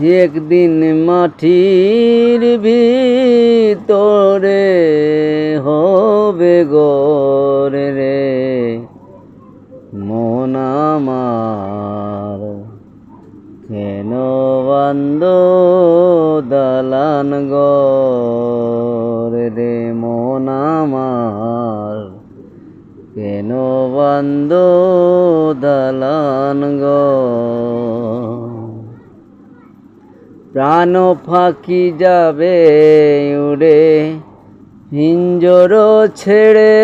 একদিন মাটির ভিতরে হবে গরে রে। মন আমার কেন বান্দ দালান গরে রে? মন আমার কেন বান্দ প্রাণ ফাঁকি যাবে উড়ে, হিঞ্জর ছেড়ে।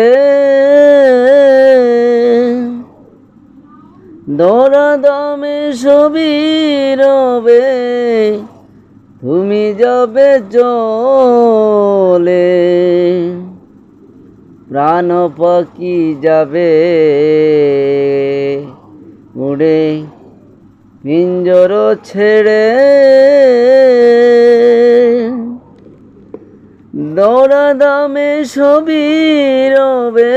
দমে ছবি রবে, তুমি যাবে চলে। প্রাণ পাখি যাবে উড়ে পিঞ্জর ছেড়ে দৌড়া দামে ছবি রবে,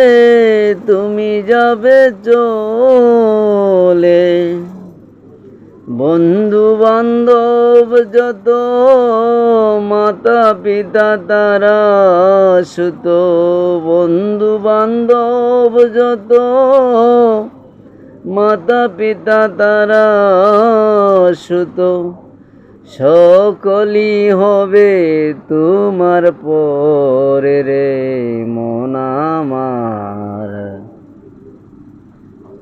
তুমি যাবে চলে। বন্ধু বান্ধব যত মাতা পিতা তারা সুত। বন্ধু বান্ধব যত মাতা পিতা তারা সুত সকলি হবে তোমার পরে রে মন আমার।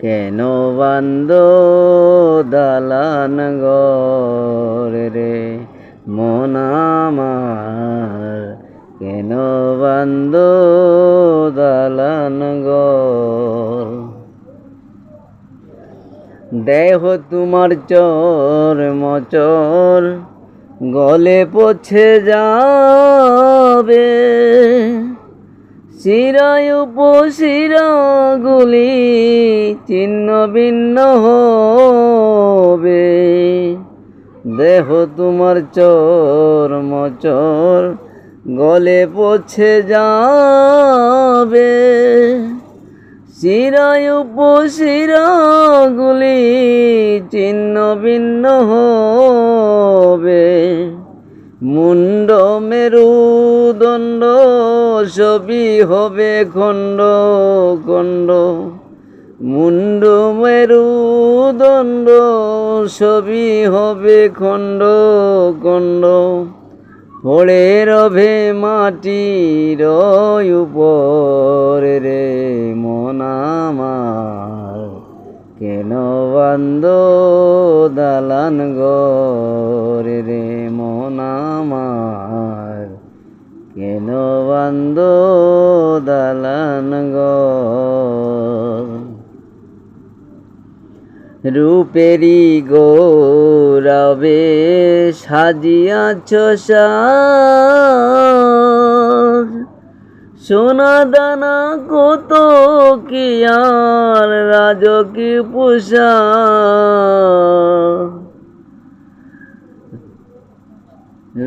কেন বান্দ দালান গরে রে মন আমার? কেন বান্দ দালান গর দেহ তোমার চর মচর, গলে পছে যাবে। শিরায় উপশিরাগুলি ছিন্ন ভিন্ন হবে। দেহ তোমার চর মচর, গলে পছে যাবে। শিরায় উপশিরাগুলি ছিন্ন ভিন্ন হবে। মুন্ড মেরুদণ্ড সবই হবে খণ্ড খণ্ড। মুন্ড মেরুদণ্ড সবই হবে খণ্ড খণ্ড। পড়ে রবে মাটির উপরে রে মন আমার। কেন বান্দ দালান গরে রে মন আমার? কেন বান্দ দালান গর রূপেরি গৌরবে সাজিয়াছ সাজ সোনা দানা কত কি আর রাজকি পুষা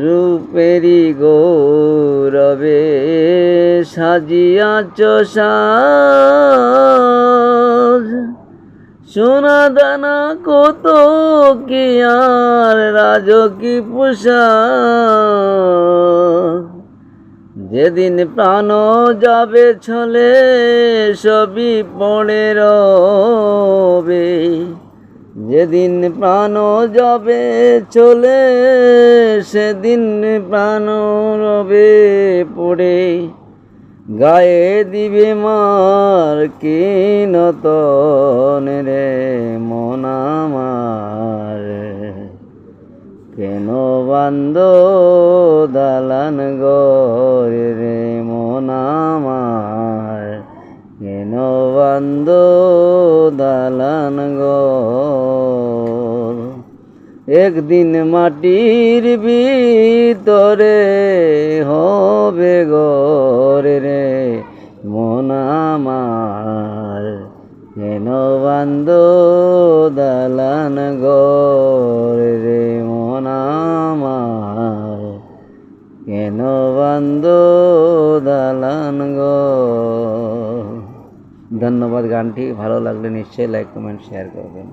রূপেরি গৌরবে সাজিয়াছ সাজ সোনা দানা কত কি আর রাজকি পোষা যেদিন প্রাণ যাবে ছলে সবই পড়ে রবে। যেদিন প্রাণ যাবে চলে সেদিন প্রাণ রবে পড়ে। গায়ে দিবে মার কি নতন রে মন আমার? কেন বান্দ একদিন মাটির ভিতরে হবে গরে রে। মন আমার কেন বান্দ দালান গরে রে। মন আমার কেন বান্দ দালান গর ধন্যবাদ গানটি, ভালো লাগলে নিশ্চয়ই লাইক কমেন্ট শেয়ার করবেন।